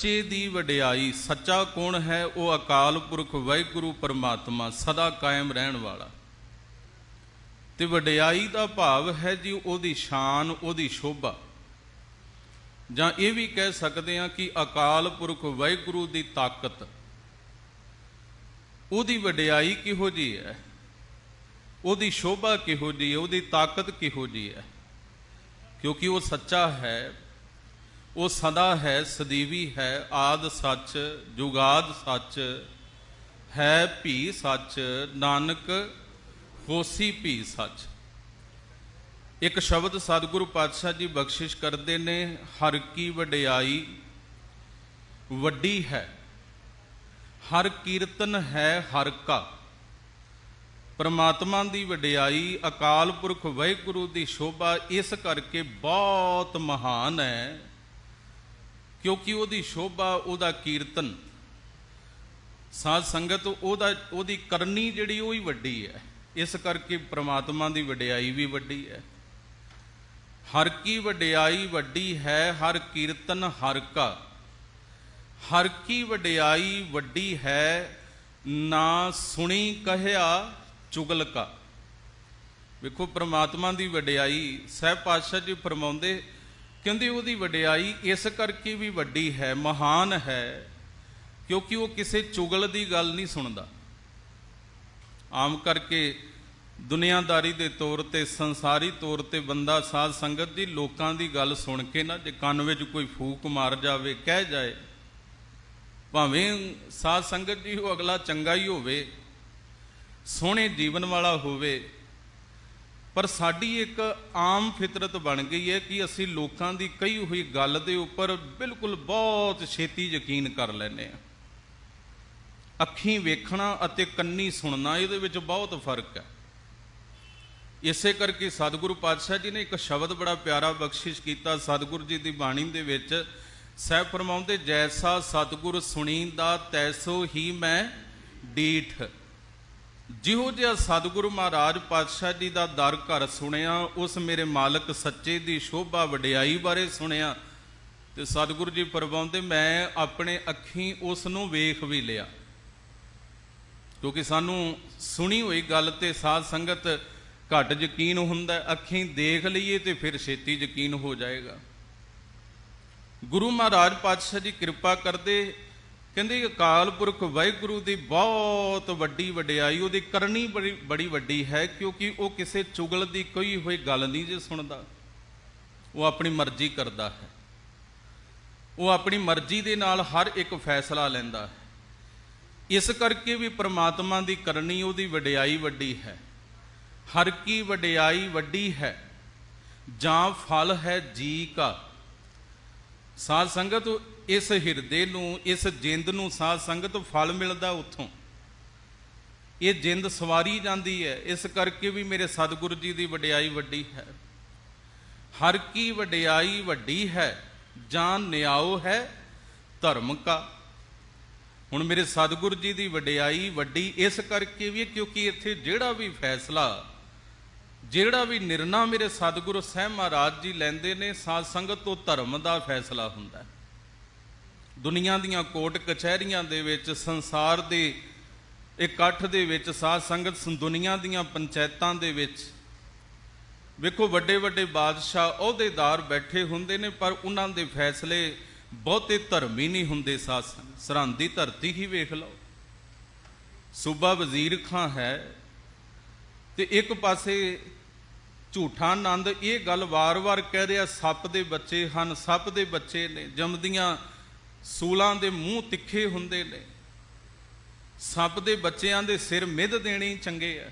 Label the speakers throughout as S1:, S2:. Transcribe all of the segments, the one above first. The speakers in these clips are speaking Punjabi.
S1: ਸੱਚੇ ਦੀ ਵਡਿਆਈ ਸੱਚਾ ਕੌਣ ਹੈ? ਉਹ ਅਕਾਲ ਪੁਰਖ ਵਾਹਿਗੁਰੂ ਪਰਮਾਤਮਾ ਸਦਾ ਕਾਇਮ ਰਹਿਣ ਵਾਲਾ। ਤੇ ਵਡਿਆਈ ਦਾ ਭਾਵ ਹੈ ਜੀ ਉਹਦੀ ਸ਼ਾਨ, ਉਹਦੀ ਸ਼ੋਭਾ। ਜਾਂ ਇਹ ਵੀ ਕਹਿ ਸਕਦੇ ਹਾਂ ਕਿ ਅਕਾਲ ਪੁਰਖ ਵਾਹਿਗੁਰੂ ਦੀ ਤਾਕਤ। ਉਹਦੀ ਵਡਿਆਈ ਕਿਹੋ ਜੀ ਹੈ? ਉਹਦੀ ਸ਼ੋਭਾ ਕਿਹੋ ਜੀ ਹੈ? ਉਹਦੀ ਤਾਕਤ ਕਿਹੋ ਜੀ ਹੈ? ਕਿਉਂਕਿ ਉਹ ਸੱਚਾ ਹੈ ਉਹ ਸਦਾ ਹੈ, ਸਦੀਵੀ ਹੈ, ਆਦ ਸੱਚ, ਜੁਗਾਦ ਸੱਚ, ਹੈ ਭੀ ਸੱਚ, ਨਾਨਕ ਹੋਸੀ ਭੀ ਸੱਚ। ਇੱਕ ਸ਼ਬਦ ਸਤਿਗੁਰੂ ਪਾਤਸ਼ਾਹ ਜੀ ਬਖਸ਼ਿਸ਼ ਕਰਦੇ ਨੇ, ਹਰ ਕੀ ਵਡਿਆਈ ਵੱਡੀ ਹੈ, ਹਰ ਕੀਰਤਨ ਹੈ ਹਰ ਕਾ। ਪਰਮਾਤਮਾ ਦੀ ਵਡਿਆਈ, ਅਕਾਲ ਪੁਰਖ ਵਾਹਿਗੁਰੂ ਦੀ ਸ਼ੋਭਾ ਇਸ ਕਰਕੇ ਬਹੁਤ ਮਹਾਨ ਹੈ ਕਿਉਂਕਿ ਉਹਦੀ ਸ਼ੋਭਾ, ਉਹਦਾ ਕੀਰਤਨ, ਸਾਧ ਸੰਗਤ, ਉਹਦਾ, ਉਹਦੀ ਕਰਨੀ ਜਿਹੜੀ ਉਹ ਹੀ ਵੱਡੀ ਹੈ। ਇਸ ਕਰਕੇ ਪ੍ਰਮਾਤਮਾ ਦੀ ਵਡਿਆਈ ਵੀ ਵੱਡੀ ਹੈ। ਹਰ ਕੀ ਵਡਿਆਈ ਵੱਡੀ ਹੈ, ਹਰ ਕੀਰਤਨ ਹਰ ਕਾ। ਹਰ ਕੀ ਵਡਿਆਈ ਵੱਡੀ ਹੈ, ਨਾ ਸੁਣੀ ਕਹਿਆ ਚੁਗਲ ਕਾ। ਵੇਖੋ, ਪ੍ਰਮਾਤਮਾ ਦੀ ਵਡਿਆਈ, ਸਹਿਬ ਪਾਤਸ਼ਾਹ ਜੀ ਫਰਮਾਉਂਦੇ ਕਹਿੰਦੇ ਉਹਦੀ ਵਡਿਆਈ ਇਸ ਕਰਕੇ ਵੀ ਵੱਡੀ ਹੈ, ਮਹਾਨ ਹੈ, ਕਿਉਂਕਿ ਉਹ ਕਿਸੇ ਚੁਗਲ ਦੀ ਗੱਲ ਨਹੀਂ ਸੁਣਦਾ। ਆਮ ਕਰਕੇ ਦੁਨੀਆਦਾਰੀ ਦੇ ਤੌਰ ਤੇ, ਸੰਸਾਰੀ ਤੌਰ ਤੇ ਬੰਦਾ ਸਾਧ ਸੰਗਤ ਦੀ ਲੋਕਾਂ ਦੀ ਗੱਲ ਸੁਣ ਕੇ ਨਾ, ਜੇ ਕੰਨ ਵਿੱਚ ਕੋਈ ਫੂਕ ਮਾਰ ਜਾਵੇ, ਕਹਿ ਜਾਏ, ਭਾਵੇਂ ਸਾਧ ਸੰਗਤ ਜੀ ਉਹ ਅਗਲਾ ਚੰਗਾ ਹੀ ਹੋਵੇ, ਸੋਹਣੇ ਜੀਵਨ ਵਾਲਾ ਹੋਵੇ ਪਰ ਸਾਡੀ ਇੱਕ ਆਮ ਫਿਤਰਤ ਬਣ ਗਈ ਹੈ ਕਿ ਅਸੀਂ ਲੋਕਾਂ ਦੀ ਕਹੀ ਹੋਈ ਗੱਲ ਦੇ ਉੱਪਰ ਬਿਲਕੁਲ ਬਹੁਤ ਛੇਤੀ ਯਕੀਨ ਕਰ ਲੈਂਦੇ ਆ ਅੱਖੀਂ ਵੇਖਣਾ ਅਤੇ ਕੰਨੀ ਸੁਣਨਾ, ਇਹਦੇ ਵਿੱਚ ਬਹੁਤ ਫ਼ਰਕ ਹੈ। ਇਸੇ ਕਰਕੇ ਸਤਿਗੁਰੂ ਪਾਤਸ਼ਾਹ ਜੀ ਨੇ ਇੱਕ ਸ਼ਬਦ ਬੜਾ ਪਿਆਰਾ ਬਖਸ਼ਿਸ਼ ਕੀਤਾ ਸਤਿਗੁਰੂ ਜੀ ਦੀ ਬਾਣੀ ਦੇ ਵਿੱਚ। ਸਹਿ ਫਰਮਾਉਂਦੇ, ਜੈਸਾ ਸਤਿਗੁਰ ਸੁਣੀਂਦਾ, ਤੈਸੋ ਹੀ ਮੈਂ ਡੀਠ। ਜਿਹੋ ਜਿਹਾ ਸਤਿਗੁਰੂ ਮਹਾਰਾਜ ਪਾਤਸ਼ਾਹ ਜੀ ਦਾ ਦਰ ਘਰ ਸੁਣਿਆ, ਉਸ ਮੇਰੇ ਮਾਲਕ ਸੱਚੇ ਦੀ ਸ਼ੋਭਾ ਵਡਿਆਈ ਬਾਰੇ ਸੁਣਿਆ। ਤੇ ਸਤਿਗੁਰੂ ਜੀ ਫਰਮਾਉਂਦੇ, ਮੈਂ ਆਪਣੇ ਅੱਖੀਂ ਉਸ ਨੂੰ ਵੇਖ ਵੀ ਲਿਆ। ਕਿਉਂਕਿ ਸਾਨੂੰ ਸੁਣੀ ਹੋਈ ਗੱਲ ਤੇ ਸਾਧ ਸੰਗਤ ਘੱਟ ਯਕੀਨ ਹੁੰਦਾ, ਅੱਖੀਂ ਦੇਖ ਲਈਏ ਤੇ ਫਿਰ ਛੇਤੀ ਯਕੀਨ ਹੋ ਜਾਏਗਾ। ਗੁਰੂ ਮਹਾਰਾਜ ਪਾਤਸ਼ਾਹ ਜੀ ਕਿਰਪਾ ਕਰਦੇ ਕਹਿੰਦੇ ਅਕਾਲ ਪੁਰਖ ਵਾਹਿਗੁਰੂ ਦੀ ਬਹੁਤ ਵੱਡੀ ਵਡਿਆਈ, ਉਹਦੀ ਕਰਨੀ ਬੜੀ ਬੜੀ ਵੱਡੀ ਹੈ, ਕਿਉਂਕਿ ਉਹ ਕਿਸੇ ਚੁਗਲ ਦੀ ਕੋਈ ਹੋਈ ਗੱਲ ਨਹੀਂ ਜੇ ਸੁਣਦਾ। ਉਹ ਆਪਣੀ ਮਰਜ਼ੀ ਕਰਦਾ ਹੈ। ਉਹ ਆਪਣੀ ਮਰਜ਼ੀ ਦੇ ਨਾਲ ਹਰ ਇੱਕ ਫੈਸਲਾ ਲੈਂਦਾ ਹੈ। ਇਸ ਕਰਕੇ ਵੀ ਪ੍ਰਮਾਤਮਾ ਦੀ ਕਰਨੀ, ਉਹਦੀ ਵਡਿਆਈ ਵੱਡੀ ਹੈ। ਹਰ ਕੀ ਵਡਿਆਈ ਵੱਡੀ ਹੈ, ਜਾਂ ਫਲ ਹੈ ਜੀ ਕਾ। ਸਾਧ ਸੰਗਤ ਇਸ ਹਿਰਦੇ ਨੂੰ, ਇਸ ਜਿੰਦ ਨੂੰ, ਸਾਧ ਸੰਗਤ ਫਲ ਮਿਲਦਾ ਉੱਥੋਂ। ਇਹ ਜਿੰਦ ਸਵਾਰੀ ਜਾਂਦੀ ਹੈ, ਇਸ ਕਰਕੇ ਵੀ ਮੇਰੇ ਸਤਿਗੁਰੂ ਜੀ ਦੀ ਵਡਿਆਈ ਵੱਡੀ ਹੈ। ਹਰ ਕੀ ਵਡਿਆਈ ਵੱਡੀ ਹੈ ਜਾਂ ਨਿਆਓ ਹੈ ਧਰਮ ਕਾ। ਹੁਣ ਮੇਰੇ ਸਤਿਗੁਰੂ ਜੀ ਦੀ ਵਡਿਆਈ ਵੱਡੀ, ਇਸ ਕਰਕੇ ਵੀ ਕਿਉਂਕਿ ਇੱਥੇ ਜਿਹੜਾ ਵੀ ਫੈਸਲਾ ਜਿਹੜਾ ਵੀ ਨਿਰਣਾ ਮੇਰੇ ਸਤਿਗੁਰੂ ਸਾਹਿਬ ਮਹਾਰਾਜ ਜੀ ਲੈਂਦੇ ਨੇ, ਸਾਧ ਸੰਗਤ ਤੋਂ ਧਰਮ ਦਾ ਫੈਸਲਾ ਹੁੰਦਾ ਦੁਨੀਆ ਦੀਆਂ ਕੋਟ ਕਚਹਿਰੀਆਂ ਦੇ ਵਿੱਚ, ਸੰਸਾਰ ਦੇ ਇਕੱਠ ਦੇ ਵਿੱਚ, ਸਾਧ ਸੰਗਤ ਦੁਨੀਆ ਦੀਆਂ ਪੰਚਾਇਤਾਂ ਦੇ ਵਿੱਚ। ਵੇਖੋ ਵੱਡੇ ਵੱਡੇ ਬਾਦਸ਼ਾਹ ਅਹੁਦੇਦਾਰ ਬੈਠੇ ਹੁੰਦੇ ਨੇ, ਪਰ ਉਹਨਾਂ ਦੇ ਫੈਸਲੇ ਬਹੁਤੇ ਧਰਮੀ ਨਹੀਂ ਹੁੰਦੇ, ਸਾਧ ਸੰਗਤ ਸਰਹੰਦੀ ਧਰਤੀ ਹੀ ਵੇਖ ਲਓ। ਸੂਬਾ ਵਜ਼ੀਰ ਖਾਂ ਹੈ ਤੇ ਇੱਕ ਪਾਸੇ ਝੂਠਾ ਆਨੰਦ, ਇਹ ਗੱਲ ਵਾਰ-ਵਾਰ ਕਹਿ ਰਿਹਾ, ਸੱਪ ਦੇ ਬੱਚੇ ਹਨ, ਸੱਪ ਦੇ ਬੱਚੇ ਨੇ, ਜੰਮਦੀਆਂ ਸੂਲਾਂ ਦੇ ਮੂੰਹ ਤਿੱਖੇ ਹੁੰਦੇ ਨੇ। ਸੱਪ ਦੇ ਬੱਚਿਆਂ ਦੇ ਸਿਰ ਮਿੱਧ ਦੇਣੀ ਚੰਗੇ ਆ।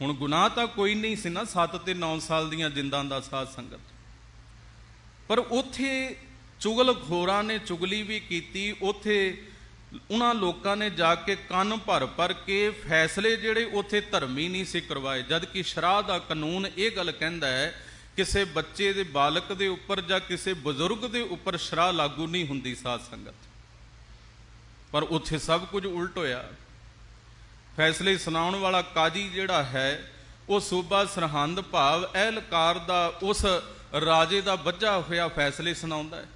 S1: ਹੁਣ ਗੁਨਾਹ ਤਾਂ ਕੋਈ ਨਹੀਂ ਸੀ ਨਾ 7 ਤੇ 9 ਸਾਲ ਦੀਆਂ ਜਿੰਦਾਂ ਦਾ ਸਾਧ ਸੰਗਤ। ਪਰ ਉਥੇ ਚੁਗਲ ਖੋਰਾਂ ਨੇ ਚੁਗਲੀ ਵੀ ਕੀਤੀ, ਉਥੇ ਉਹਨਾਂ ਲੋਕਾਂ ਨੇ ਜਾ ਕੇ ਕੰਨ ਭਰ ਭਰ ਕੇ ਫੈਸਲੇ ਜਿਹੜੇ ਉਥੇ ਧਰਮੀ ਨਹੀਂ ਸੀ ਕਰਵਾਏ। ਜਦ ਕਿ ਸ਼ਰਾਹ ਦਾ ਕਾਨੂੰਨ ਇਹ ਗੱਲ ਕਹਿੰਦਾ ਹੈ, ਕਿਸੇ ਬੱਚੇ ਦੇ ਬਾਲਕ ਦੇ ਉੱਪਰ ਜਾਂ ਕਿਸੇ ਬਜ਼ੁਰਗ ਦੇ ਉੱਪਰ ਸ਼ਰਾਹ ਲਾਗੂ ਨਹੀਂ ਹੁੰਦੀ ਸਾਧ ਸੰਗਤ। ਪਰ ਉੱਥੇ ਸਭ ਕੁਝ ਉਲਟ ਹੋਇਆ। ਫੈਸਲੇ ਸੁਣਾਉਣ ਵਾਲਾ ਕਾਜੀ ਜਿਹੜਾ ਹੈ, ਉਹ ਸੂਬਾ ਸਰਹੰਦ ਭਾਵ ਅਹਿਲਕਾਰ ਦਾ ਉਸ ਰਾਜੇ ਦਾ ਵੱਜਾ ਹੋਇਆ ਫੈਸਲੇ ਸੁਣਾਉਂਦਾ ਹੈ।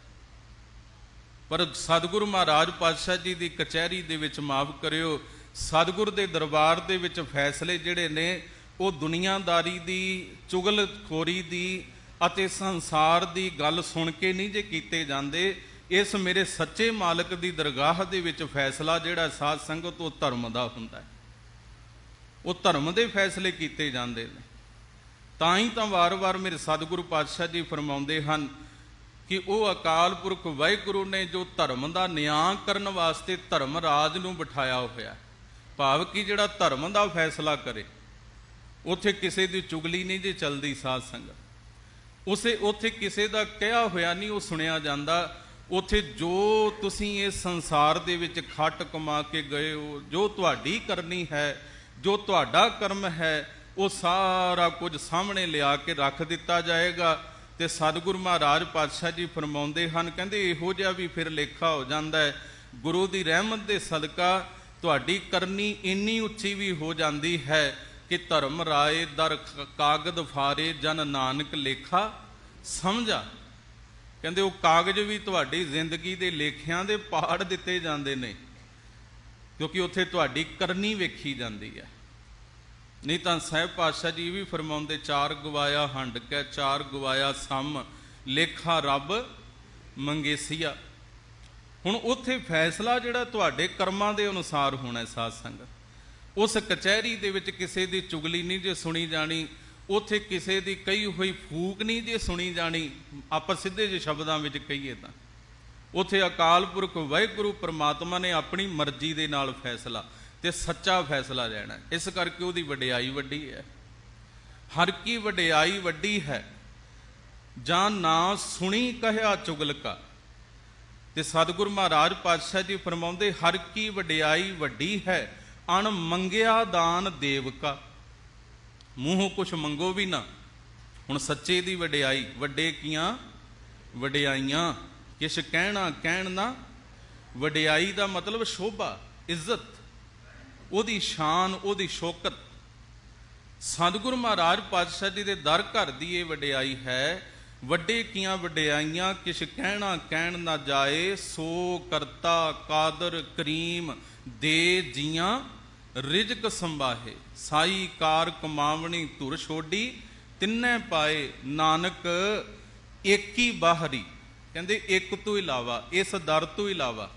S1: ਪਰ ਸਤਿਗੁਰੂ ਮਹਾਰਾਜ ਪਾਤਸ਼ਾਹ ਜੀ ਦੀ ਕਚਹਿਰੀ ਦੇ ਵਿੱਚ ਮਾਫ ਕਰਿਓ। ਸਤਿਗੁਰ ਦੇ ਦਰਬਾਰ ਦੇ ਵਿੱਚ ਫੈਸਲੇ ਜਿਹੜੇ ਨੇ, ਉਹ ਦੁਨੀਆਦਾਰੀ ਦੀ, ਚੁਗਲਖੋਰੀ ਦੀ ਅਤੇ ਸੰਸਾਰ ਦੀ ਗੱਲ ਸੁਣ ਕੇ ਨਹੀਂ ਜੇ ਕੀਤੇ ਜਾਂਦੇ, ਇਸ ਮੇਰੇ ਸੱਚੇ ਮਾਲਕ ਦੀ ਦਰਗਾਹ ਦੇ ਵਿੱਚ ਫੈਸਲਾ ਜਿਹੜਾ ਸਾਧ ਸੰਗਤ, ਉਹ ਧਰਮ ਦਾ ਹੁੰਦਾ ਹੈ। ਉਹ ਧਰਮ ਦੇ ਫੈਸਲੇ ਕੀਤੇ ਜਾਂਦੇ ਨੇ। ਤਾਂ ਹੀ ਤਾਂ ਵਾਰ-ਵਾਰ ਮੇਰੇ ਸਤਿਗੁਰੂ ਪਾਤਸ਼ਾਹ ਜੀ ਫਰਮਾਉਂਦੇ ਹਨ ਕਿ ਉਹ ਅਕਾਲ ਪੁਰਖ ਵਾਹਿਗੁਰੂ ਨੇ ਜੋ ਧਰਮ ਦਾ ਨਿਆਂ ਕਰਨ ਵਾਸਤੇ ਧਰਮ ਰਾਜ ਨੂੰ ਬਿਠਾਇਆ ਹੋਇਆ ਭਾਵ ਕਿ ਜਿਹੜਾ ਧਰਮ ਦਾ ਫੈਸਲਾ ਕਰੇ, ਉਥੇ ਕਿਸੇ ਦੀ ਚੁਗਲੀ ਨਹੀਂ ਜੇ ਚਲਦੀ ਸਾਧ ਸੰਗਤ। ਉਸੇ ਉਥੇ ਕਿਸੇ ਦਾ ਕਿਹਾ ਹੋਇਆ ਨਹੀਂ, ਉਹ ਸੁਣਿਆ ਜਾਂਦਾ, ਉਥੇ ਜੋ ਤੁਸੀਂ ਇਸ ਸੰਸਾਰ ਦੇ ਵਿੱਚ ਖੱਟ ਕਮਾ ਕੇ ਗਏ ਹੋ, ਜੋ ਤੁਹਾਡੀ ਕਰਨੀ ਹੈ, ਜੋ ਤੁਹਾਡਾ ਕਰਮ ਹੈ, ਉਹ ਸਾਰਾ ਕੁਝ ਸਾਹਮਣੇ ਲਿਆ ਕੇ ਰੱਖ ਦਿੱਤਾ ਜਾਏਗਾ। ਤੇ ਸਤਿਗੁਰੂ ਮਹਾਰਾਜ ਪਾਤਸ਼ਾਹ ਜੀ ਫਰਮਾਉਂਦੇ ਹਨ, ਕਹਿੰਦੇ ਇਹੋ ਜਿਹਾ ਵੀ ਫਿਰ ਲੇਖਾ ਹੋ ਜਾਂਦਾ ਹੈ, ਗੁਰੂ ਦੀ ਰਹਿਮਤ ਦੇ ਸਦਕਾ ਤੁਹਾਡੀ ਕਰਨੀ ਇੰਨੀ ਉੱਚੀ ਵੀ ਹੋ ਜਾਂਦੀ ਹੈ ਕਿ ਧਰਮ ਰਾਏ ਦਰ ਕਾਗਦ ਫਾਰੇ ਜਨ ਨਾਨਕ ਲੇਖਾ। ਸਮਝਾ? ਕਹਿੰਦੇ ਉਹ ਕਾਗਜ਼ ਵੀ ਤੁਹਾਡੀ ਜ਼ਿੰਦਗੀ ਦੇ ਲੇਖਿਆਂ ਦੇ ਪਾੜ ਦਿੱਤੇ ਜਾਂਦੇ ਨੇ, ਕਿਉਂਕਿ ਉੱਥੇ ਤੁਹਾਡੀ ਕਰਨੀ ਵੇਖੀ ਜਾਂਦੀ ਹੈ। ਨਹੀਂ ਤਾਂ ਸਹਿਬ ਪਾਤਸ਼ਾਹ ਜੀ ਵੀ ਫਰਮਾਉਂਦੇ, ਚਾਰ ਗਵਾਇਆ ਹੰਡ ਕੇ, ਚਾਰ ਗਵਾਇਆ ਸਮ, ਲੇਖਾ ਰੱਬ ਮੰਗੇਸੀਆ। ਹੁਣ ਉੱਥੇ ਫੈਸਲਾ ਜਿਹੜਾ ਤੁਹਾਡੇ ਕਰਮਾਂ ਦੇ ਅਨੁਸਾਰ ਹੋਣਾ ਹੈ ਸਾਧ ਸੰਗਤ। ਉਸ ਕਚਹਿਰੀ ਦੇ ਵਿੱਚ ਕਿਸੇ ਦੀ ਚੁਗਲੀ ਨਹੀਂ ਜੇ ਸੁਣੀ ਜਾਣੀ, ਉੱਥੇ ਕਿਸੇ ਦੀ ਕਹੀ ਹੋਈ ਫੂਕ ਨਹੀਂ ਜੇ ਸੁਣੀ ਜਾਣੀ, ਆਪਾਂ ਸਿੱਧੇ ਜਿਹੇ ਸ਼ਬਦਾਂ ਵਿੱਚ ਕਹੀਏ ਤਾਂ। ਉੱਥੇ ਅਕਾਲ ਪੁਰਖ ਵਾਹਿਗੁਰੂ ਪ੍ਰਮਾਤਮਾ ਨੇ ਆਪਣੀ ਮਰਜ਼ੀ ਦੇ ਨਾਲ ਫੈਸਲਾ। ਤੇ ਸੱਚਾ ਫੈਸਲਾ ਲੈਣਾ ਇਸ ਕਰਕੇ ਉਹਦੀ ਵਡਿਆਈ ਵੱਡੀ ਹੈ। ਹਰ ਕੀ ਵਡਿਆਈ ਵੱਡੀ ਹੈ ਜਾਂ ਨਾ ਸੁਣੀ ਕਹਿਆ ਚੁਗਲਕਾ। ਤੇ ਸਤਿਗੁਰ ਮਹਾਰਾਜ ਪਾਤਸ਼ਾਹ ਜੀ ਫਰਮਾਉਂਦੇ, ਹਰ ਕੀ ਵਡਿਆਈ ਵੱਡੀ ਹੈ, ਅਣ ਮੰਗਿਆ ਦਾਨ ਦੇਵਕਾ। ਮੂੰਹੋਂ ਕੁਛ ਮੰਗੋ ਵੀ ਨਾ। ਹੁਣ ਸੱਚੇ ਦੀ ਵਡਿਆਈ, ਵੱਡੇ ਕੀਆਂ? ਵਡਿਆਈਆਂ। ਕਿਛ ਕਹਿਣਾ, ਕਹਿਣ ਨਾ। ਵਡਿਆਈ ਦਾ ਮਤਲਬ ਸ਼ੋਭਾ, ਇੱਜ਼ਤ। ਉਹਦੀ ਸ਼ਾਨ, ਉਹਦੀ ਸ਼ੌਕਤ। ਸਤਿਗੁਰੂ ਮਹਾਰਾਜ ਪਾਤਸ਼ਾਹ ਜੀ ਦੇ ਦਰ ਘਰ ਦੀ ਇਹ ਵਡਿਆਈ ਹੈ, ਵੱਡੇ ਕੀਆਂ ਵਡਿਆਈਆਂ, ਕਿਛ ਕਹਿਣਾ ਕਹਿਣ ਨਾ ਜਾਏ, ਸੋ ਕਰਤਾ ਕਾਦਰ ਕਰੀਮ, ਦੇ ਜੀਆਂ ਰਿਜਕ ਸੰਭਾਹੇ। ਸਾਈ ਕਾਰ ਕਮਾਵਣੀ ਧੁਰ ਛੋਡੀ, ਤਿੰਨੇ ਪਾਏ ਨਾਨਕ ਏਕੀ ਬਾਹਰੀ। ਕਹਿੰਦੇ, ਇੱਕ ਤੋਂ ਇਲਾਵਾ, ਇਸ ਦਰ ਤੋਂ ਇਲਾਵਾ,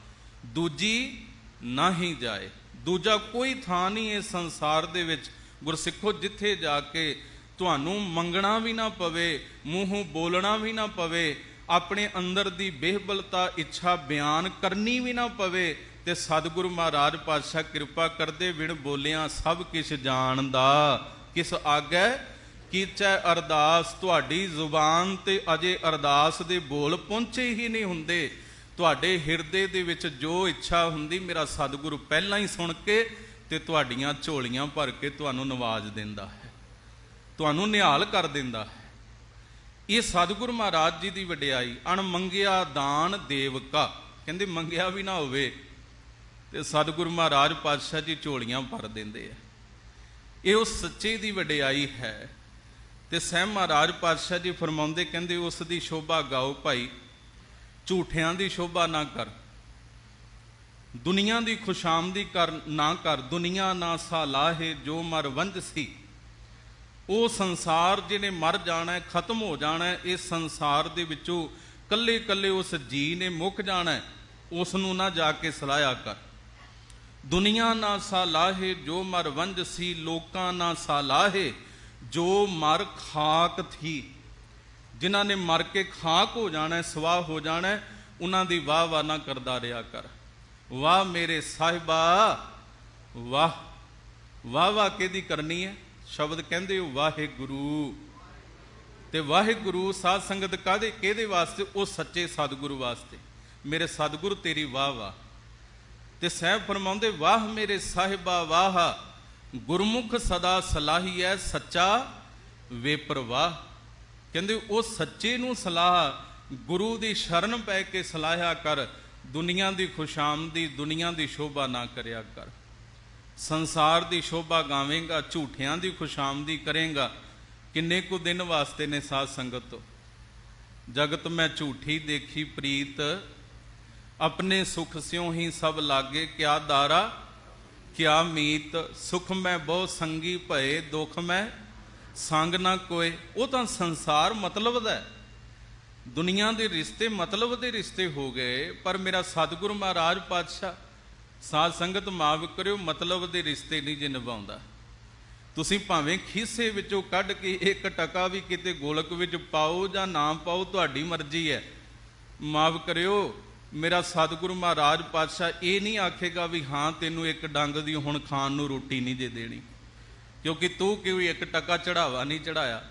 S1: ਦੂਜੀ ਨਹੀਂ ਜਾਏ। ਦੂਜਾ ਕੋਈ ਥਾਂ ਨਹੀਂ ਇਸ ਸੰਸਾਰ ਦੇ ਵਿੱਚ। ਗੁਰਸਿੱਖੋ, ਜਿੱਥੇ ਜਾ ਕੇ ਤੁਹਾਨੂੰ ਮੰਗਣਾ ਵੀ ਨਾ ਪਵੇ, ਮੂੰਹੋਂ ਬੋਲਣਾ ਵੀ ਨਾ ਪਵੇ, ਆਪਣੇ ਅੰਦਰ ਦੀ ਬੇਹਬਲਤਾ, ਇੱਛਾ ਬਿਆਨ ਕਰਨੀ ਵੀ ਨਾ ਪਵੇ, ਤੇ ਸਤਿਗੁਰੂ ਮਹਾਰਾਜ ਪਾਤਸ਼ਾਹ ਕਿਰਪਾ ਕਰਦੇ ਵਿਣ ਬੋਲਿਆਂ ਸਭ ਕਿਛ ਜਾਣਦਾ। ਕਿਸ ਆਗੈ? ਕੀਚੈ ਅਰਦਾਸ, ਤੁਹਾਡੀ ਜ਼ੁਬਾਨ ਤੇ ਅਜੇ ਅਰਦਾਸ ਦੇ ਬੋਲ ਪਹੁੰਚੇ ਹੀ ਨਹੀਂ ਹੁੰਦੇ। ਤੁਹਾਡੇ ਹਿਰਦੇ ਦੇ ਵਿੱਚ ਜੋ ਇੱਛਾ ਹੁੰਦੀ, ਮੇਰਾ ਸਤਿਗੁਰੂ ਪਹਿਲਾਂ ਹੀ ਸੁਣ ਕੇ ਤੇ ਤੁਹਾਡੀਆਂ ਝੋਲੀਆਂ ਭਰ ਕੇ ਤੁਹਾਨੂੰ ਨਵਾਜ ਦਿੰਦਾ ਹੈ। ਤੁਹਾਨੂੰ ਨਿਹਾਲ ਕਰ ਦਿੰਦਾ ਹੈ। ਇਹ ਸਤਿਗੁਰੂ ਮਹਾਰਾਜ ਜੀ ਦੀ ਵਡਿਆਈ, ਅਣਮੰਗਿਆ ਦਾਨ ਦੇਵਕਾ। ਕਹਿੰਦੇ ਮੰਗਿਆ ਵੀ ਨਾ ਹੋਵੇ ਤੇ ਸਤਿਗੁਰੂ ਮਹਾਰਾਜ ਪਾਤਸ਼ਾਹ ਜੀ ਝੋਲੀਆਂ ਭਰ ਦਿੰਦੇ ਆ। ਇਹ ਉਸ ਸੱਚੇ ਦੀ ਵਡਿਆਈ ਹੈ ਤੇ ਸਹਿਬ ਮਹਾਰਾਜ ਪਾਤਸ਼ਾਹ ਜੀ ਫਰਮਾਉਂਦੇ, ਕਹਿੰਦੇ ਉਸ ਦੀ ਸ਼ੋਭਾ ਗਾਓ ਭਾਈ। ਝੂਠਿਆਂ ਦੀ ਸ਼ੋਭਾ ਨਾ ਕਰ। ਦੁਨੀਆ ਦੀ ਖੁਸ਼ਾਮਦੀ ਕਰ ਨਾ ਕਰ। ਦੁਨੀਆ ਨਾ ਸਾਲਾਹੇ ਜੋ ਮਰ ਵੰਜ ਸੀ। ਉਹ ਸੰਸਾਰ ਜਿਹਨੇ ਮਰ ਜਾਣਾ ਖਤਮ ਹੋ ਜਾਣਾ ਇਸ ਸੰਸਾਰ ਦੇ ਵਿੱਚੋਂ ਕੱਲੇ ਕੱਲੇ ਉਸ ਜੀ ਨੇ ਮੁੱਕ ਜਾਣਾ ਉਸ ਨੂੰ ਨਾ ਜਾ ਕੇ ਸਲਾਹਿਆ ਕਰ। ਦੁਨੀਆ ਨਾ ਸਾਲਾਹੇ ਜੋ ਮਰ ਵੰਜ ਸੀ, ਲੋਕਾਂ ਨਾ ਸਾਲਾਹੇ ਜੋ ਮਰ ਖਾਕ ਥੀ। ਜਿਨ੍ਹਾਂ ਨੇ ਮਰ ਕੇ ਖਾਕ ਹੋ ਜਾਣਾ ਹੈ ਸਵਾਹ ਹੋ ਜਾਣਾ, ਉਹਨਾਂ ਦੀ ਵਾਹ ਵਾਹ ਨਾ ਕਰਦਾ ਰਿਹਾ ਕਰ। ਵਾਹ ਮੇਰੇ ਸਾਹਿਬਾ, ਵਾਹ। ਵਾਹ ਵਾਹ ਕਿਹਦੀ ਕਰਨੀ ਹੈ? ਸ਼ਬਦ ਕਹਿੰਦੇ ਹੋ ਵਾਹਿਗੁਰੂ। ਤੇ ਵਾਹਿਗੁਰੂ ਸਾਧ ਸੰਗਤ ਕਾਦੇ ਕਿਹਦੇ ਵਾਸਤੇ? ਉਹ ਸੱਚੇ ਸਤਿਗੁਰੂ ਵਾਸਤੇ। ਮੇਰੇ ਸਤਿਗੁਰੂ ਤੇਰੀ ਵਾਹ ਵਾਹ। ਤੇ ਸਹਿਬ ਫਰਮਾਉਂਦੇ, ਵਾਹ ਮੇਰੇ ਸਾਹਿਬਾ, ਵਾਹ। ਗੁਰਮੁਖ ਸਦਾ ਸਲਾਹੀ ਹੈ ਸੱਚਾ ਵੇਪਰਵਾਹ। ਕਹਿੰਦੇ ਉਹ ਸੱਚੇ ਨੂੰ ਸਲਾਹ, ਗੁਰੂ ਦੀ ਸ਼ਰਨ ਪੈ ਕੇ ਸਲਾਹਿਆ ਕਰ, ਦੁਨੀਆ ਦੀ ਖੁਸ਼ਾਮਦੀ, ਦੁਨੀਆ ਦੀ ਸ਼ੋਭਾ ਨਾ ਕਰਿਆ ਕਰ। ਸੰਸਾਰ ਦੀ ਸ਼ੋਭਾ ਗਾਵੇਂਗਾ, ਝੂਠਿਆਂ ਦੀ ਖੁਸ਼ਾਮਦੀ ਕਰੇਗਾ। ਕਿੰਨੇ ਕੁ ਦਿਨ ਵਾਸਤੇ ਨੇ ਸਾਧ ਸੰਗਤ? ਤੋਂ ਜਗਤ ਮੈਂ ਝੂਠੀ ਦੇਖੀ ਪ੍ਰੀਤ, ਆਪਣੇ ਸੁਖ ਸਿਉ ਹੀ ਸਭ ਲਾਗੇ, ਕਿਆ ਦਾਰਾ, ਕਿਆ ਮੀਤ। ਸੁਖ ਮੈਂ ਬਹੁ ਸੰਗੀ ਭਏ, ਦੁਖ ਮੈਂ ਸੰਗ ਨਾ ਕੋਏ, ਉਹ ਤਾਂ ਸੰਸਾਰ ਮਤਲਬ ਦਾ ਦੁਨੀਆ ਦੇ ਰਿਸ਼ਤੇ ਮਤਲਬ ਦੇ ਰਿਸ਼ਤੇ ਹੋ ਗਏ, ਪਰ ਮੇਰਾ ਸਤਿਗੁਰ ਮਹਾਰਾਜ ਪਾਤਸ਼ਾਹ, ਸਾਧ ਸੰਗਤ ਮਾਫ ਕਰਿਓ ਮਤਲਬ ਦੇ ਰਿਸ਼ਤੇ ਨਹੀਂ ਜੇ ਨਿਭਾਉਂਦਾ। ਤੁਸੀਂ ਭਾਵੇਂ ਖੀਸੇ ਵਿੱਚੋਂ ਕੱਢ ਕੇ ਇੱਕ ਟਕਾ ਵੀ ਕਿਤੇ ਗੋਲਕ ਵਿੱਚ ਪਾਓ ਜਾਂ ਨਾ ਪਾਓ, ਤੁਹਾਡੀ ਮਰਜ਼ੀ ਹੈ। ਮਾਫ ਕਰਿਓ, ਮੇਰਾ ਸਤਿਗੁਰ ਮਹਾਰਾਜ ਪਾਤਸ਼ਾਹ ਇਹ ਨਹੀਂ ਆਖੇਗਾ ਵੀ ਹਾਂ, ਤੈਨੂੰ ਇੱਕ ਡੰਗ ਦੀ ਹੁਣ ਖਾਣ ਨੂੰ ਰੋਟੀ ਨਹੀਂ ਦੇ ਦੇਣੀ। ਕਿਉਂਕਿ ਤੂੰ ਕਿਉਂ ਇੱਕ ਟੱਕਾ ਚੜਾਵਾ ਨਹੀਂ ਚੜਾਇਆ?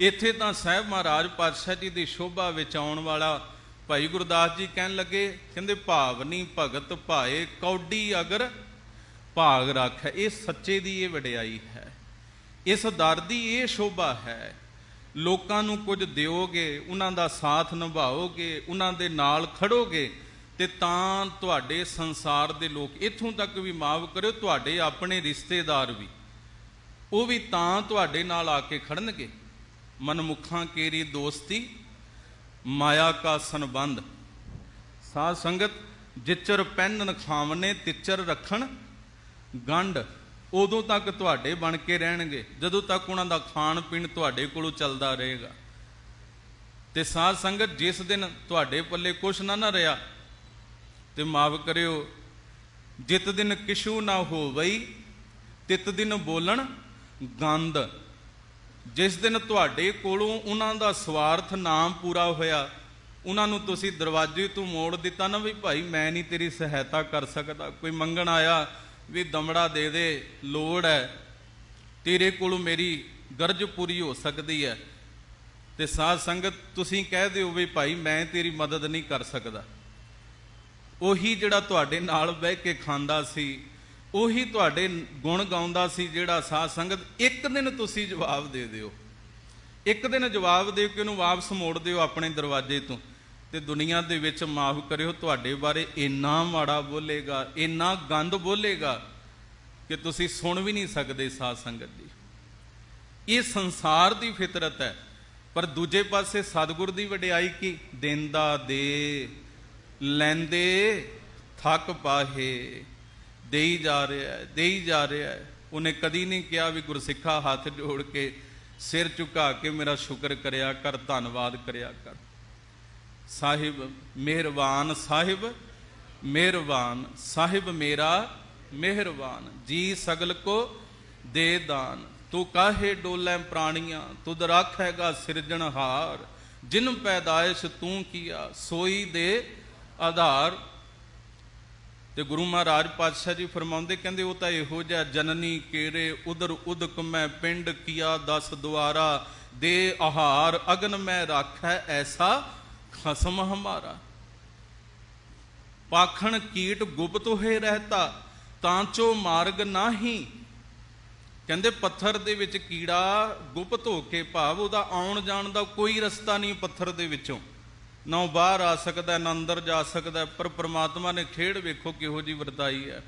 S1: ਇੱਥੇ ਤਾਂ ਸਾਹਿਬ ਮਹਾਰਾਜ ਪਾਤਸ਼ਾਹ ਜੀ ਦੀ ਸ਼ੋਭਾ ਵਿੱਚ ਆਉਣ ਵਾਲਾ ਭਾਈ ਗੁਰਦਾਸ ਜੀ ਕਹਿਣ ਲੱਗੇ, ਕਹਿੰਦੇ ਭਾਵਨੀ ਭਗਤ ਭਾਏ, ਕੌਡੀ ਅਗਰ ਭਾਗ ਰੱਖ। ਇਹ ਸੱਚੇ ਦੀ ਇਹ ਵਡਿਆਈ ਹੈ। ਇਸ ਦਰ ਦੀ ਇਹ ਸ਼ੋਭਾ ਹੈ। ਲੋਕਾਂ ਨੂੰ ਕੁਝ ਦਿਓਗੇ, ਉਹਨਾਂ ਦਾ ਸਾਥ ਨਿਭਾਓਗੇ, ਉਹਨਾਂ ਦੇ ਨਾਲ ਖੜੋਗੇ ਤੇ ਤਾਂ ਤੁਹਾਡੇ ਸੰਸਾਰ ਦੇ ਲੋਕ ਇੱਥੋਂ ਤੱਕ ਵੀ ਮਾਫ ਕਰਿਓ, ਤੁਹਾਡੇ ਆਪਣੇ ਰਿਸ਼ਤੇਦਾਰ ਵੀ। ਉਹ ਵੀ ਤਾਂ ਤੁਹਾਡੇ ਨਾਲ ਆ ਕੇ ਖੜਨਗੇ। ਮਨਮੁਖਾਂ ਕੇਰੀ ਦੋਸਤੀ, ਮਾਇਆ ਕਾ ਸੰਬੰਧ। ਸਾਧ ਸੰਗਤ, ਜਿਚਰ ਪੈਨਨ ਖਾਵਨੇ ਤਿਚਰ ਰੱਖਣ, ਗੰਢ, ਉਦੋਂ ਤੱਕ ਤੁਹਾਡੇ ਬਣ ਕੇ ਰਹਿਣਗੇ। ਜਦੋਂ ਤੱਕ ਉਹਨਾਂ ਦਾ ਖਾਣ ਪੀਣ ਤੁਹਾਡੇ ਕੋਲੋਂ ਚੱਲਦਾ ਰਹੇਗਾ। ਤੇ ਸਾਧ ਸੰਗਤ, ਜਿਸ ਦਿਨ ਤੁਹਾਡੇ ਪੱਲੇ ਕੁਛ ਨਾ ਨਾ ਰਿਹਾ ਤੇ ਮਾਫ ਕਰਿਓ। ਜਿਤ ਦਿਨ ਕਿਛੂ ਨਾ ਹੋਵਈ, ਤਿਤ ਦਿਨ ਬੋਲਣ ਗੰਦ ਜਿਸ ਦਿਨ ਤੁਹਾਡੇ ਕੋਲੋਂ ਉਹਨਾਂ ਦਾ ਸਵਾਰਥ ਨਾਮ ਪੂਰਾ ਹੋਇਆ, ਉਹਨਾਂ ਨੂੰ ਤੁਸੀਂ ਦਰਵਾਜ਼ੇ ਤੋਂ ਮੋੜ ਦਿੱਤਾ ਨਾ ਵੀ ਭਾਈ ਮੈਂ ਨਹੀਂ ਤੇਰੀ ਸਹਾਇਤਾ ਕਰ ਸਕਦਾ। ਕੋਈ ਮੰਗਣ ਆਇਆ ਵੀ ਦਮੜਾ ਦੇ ਦੇ, ਲੋੜ ਹੈ। ਤੇਰੇ ਕੋਲੋਂ ਮੇਰੀ ਗਰਜ ਪੂਰੀ ਹੋ ਸਕਦੀ ਹੈ। ਤੇ ਸਾਧ ਸੰਗਤ, ਤੁਸੀਂ ਕਹਿ ਦਿਓ ਵੀ ਭਾਈ ਮੈਂ ਤੇਰੀ ਮਦਦ ਨਹੀਂ ਕਰ ਸਕਦਾ। ਉਹੀ ਜਿਹੜਾ ਤੁਹਾਡੇ ਨਾਲ ਬਹਿ ਕੇ ਖਾਂਦਾ ਸੀ, ਉਹੀ ਤੁਹਾਡੇ ਗੁਣ ਗਾਉਂਦਾ ਸੀ ਜਿਹੜਾ ਸਾਧ ਸੰਗਤ, ਇੱਕ ਦਿਨ ਤੁਸੀਂ ਜਵਾਬ ਦੇ ਦਿਓ। ਇੱਕ ਦਿਨ ਜਵਾਬ ਦੇ ਕੇ ਉਹਨੂੰ ਵਾਪਸ ਮੋੜ ਦਿਓ ਆਪਣੇ ਦਰਵਾਜ਼ੇ ਤੋਂ। ਤੇ ਦੁਨੀਆ ਦੇ ਵਿੱਚ ਮਾਫ ਕਰਿਓ, ਤੁਹਾਡੇ ਬਾਰੇ ਇੰਨਾ ਮਾੜਾ ਬੋਲੇਗਾ, ਇੰਨਾ ਗੰਦ ਬੋਲੇਗਾ ਕਿ ਤੁਸੀਂ ਸੁਣ ਵੀ ਨਹੀਂ ਸਕਦੇ ਸਾਧ ਸੰਗਤ ਜੀ ਇਹ ਸੰਸਾਰ ਦੀ ਫਿਤਰਤ ਹੈ, ਪਰ ਦੂਜੇ ਪਾਸੇ ਸਤਿਗੁਰ ਦੀ ਵਡਿਆਈ ਕੀ? ਦਿੰਦਾ ਦੇ। ਲੈਂਦੇ ਥੱਕ ਪਾਹੇ, ਦੇਈ ਜਾ ਰਿਹਾ ਦੇਈ ਜਾ ਰਿਹਾ ਉਹਨੇ ਕਦੀ ਨਹੀਂ ਕਿਹਾ ਵੀ ਗੁਰਸਿੱਖਾ ਹੱਥ ਜੋੜ ਕੇ ਸਿਰ ਝੁਕਾ ਕੇ ਮੇਰਾ ਸ਼ੁਕਰ ਕਰਿਆ ਕਰ, ਧੰਨਵਾਦ ਕਰਿਆ ਕਰ। ਸਾਹਿਬ, ਮਿਹਰਬਾਨ ਸਾਹਿਬ ਮਿਹਰਬਾਨ ਸਾਹਿਬ ਮੇਰਾ, ਮਿਹਰਬਾਨ। ਜੀ ਸਗਲ ਕੋ ਦੇ ਦਾਨ। ਤੂੰ ਕਾਹੇ ਡੋਲੇ ਪ੍ਰਾਣੀਆਂ, ਤੁਧ ਰੱਖੇਗਾ ਸਿਰਜਣਹਾਰ। ਜਿਨ ਪੈਦਾਇਸ਼ ਤੂੰ ਕੀਆ, ਸੋਈ ਦੇ ਆਧਾਰ ਤੇ ਗੁਰੂ ਮਹਾਰਾਜ ਪਾਤਸ਼ਾਹ ਜੀ ਫਰਮਾਉਂਦੇ ਕਹਿੰਦੇ ਉਹ ਤਾਂ ਇਹੋ ਜਿਹਾ ਜਨਨੀ ਕੇਰੇ ਉਦਰ ਉਦਕ ਮੈਂ ਪਿੰਡ ਕੀਆ ਦਸ ਦੁਆਰਾ ਦੇ ਆਹਾਰ, ਅਗਨ ਮੈਂ ਰਾਖੈ ਐਸਾ ਖਸਮ ਹਮਾਰਾ। ਪਾਖਣ ਕੀਟ ਗੁਪਤ ਹੋਏ ਰਹਤਾ, ਤਾਂ ਚੋ ਮਾਰਗ ਨਾਹੀ। ਕਹਿੰਦੇ ਪੱਥਰ ਦੇ ਵਿੱਚ ਕੀੜਾ ਗੁਪਤ ਹੋ ਕੇ ਭਾਵ, ਉਹਦਾ ਆਉਣ ਜਾਣ ਦਾ ਕੋਈ ਰਸਤਾ ਨਹੀਂ ਪੱਥਰ ਦੇ ਵਿੱਚੋਂ। ਨਾ ਉਹ ਬਾਹਰ ਆ ਸਕਦਾ, ਨਾ ਅੰਦਰ ਜਾ ਸਕਦਾ, ਪਰ ਪ੍ਰਮਾਤਮਾ ਨੇ ਖੇਡ ਵੇਖੋ ਕਿਹੋ ਜੀ ਵਰਤਾਈ ਹੈ।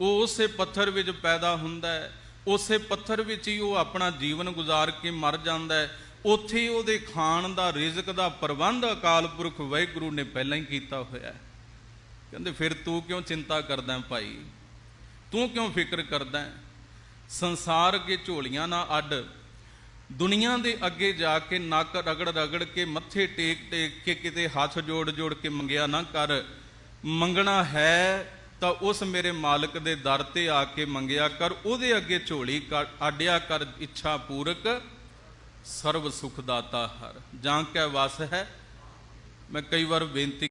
S1: ਉਹ ਉਸੇ ਪੱਥਰ ਵਿੱਚ ਪੈਦਾ ਹੁੰਦਾ ਹੈ, ਉਸੇ ਪੱਥਰ ਵਿੱਚ ਹੀ ਉਹ ਆਪਣਾ ਜੀਵਨ ਗੁਜ਼ਾਰ ਕੇ ਮਰ ਜਾਂਦਾ ਹੈ। ਉੱਥੇ ਹੀ ਉਹਦੇ ਖਾਣ ਦਾ, ਰਿਜ਼ਕ ਦਾ, ਪ੍ਰਬੰਧ ਅਕਾਲ ਪੁਰਖ ਵਾਹਿਗੁਰੂ ਨੇ ਪਹਿਲਾਂ ਹੀ ਕੀਤਾ ਹੋਇਆ ਹੈ। ਕਹਿੰਦੇ, ਫਿਰ ਤੂੰ ਕਿਉਂ ਚਿੰਤਾ ਕਰਦਾ ਭਾਈ? ਤੂੰ ਕਿਉਂ ਫਿਕਰ ਕਰਦਾ ਸੰਸਾਰ ਕੇ ਝੋਲੀਆਂ ਨਾ ਅੱਡ। ਦੁਨੀਆ ਦੇ ਅੱਗੇ ਜਾ ਕੇ ਨੱਕ ਰਗੜ ਰਗੜ ਕੇ, ਮੱਥੇ ਟੇਕ ਟੇਕ ਕੇ ਕਿਤੇ ਹੱਥ ਜੋੜ ਜੋੜ ਕੇ ਮੰਗਿਆ ਨਾ ਕਰ। ਮੰਗਣਾ ਹੈ ਤਾਂ ਉਸ ਮੇਰੇ ਮਾਲਕ ਦੇ ਦਰ ਤੇ ਆ ਕੇ ਮੰਗਿਆ ਕਰ। ਉਹਦੇ ਅੱਗੇ ਝੋਲੀ ਕਰ- ਆਡਿਆ ਕਰ, ਇੱਛਾ ਪੂਰਕ ਸਰਬ ਸੁਖ ਦਾਤਾ ਹਰ। ਜਾਂ ਕੈ ਵਸ ਹੈ? ਮੈਂ ਕਈ ਵਾਰ ਬੇਨਤੀ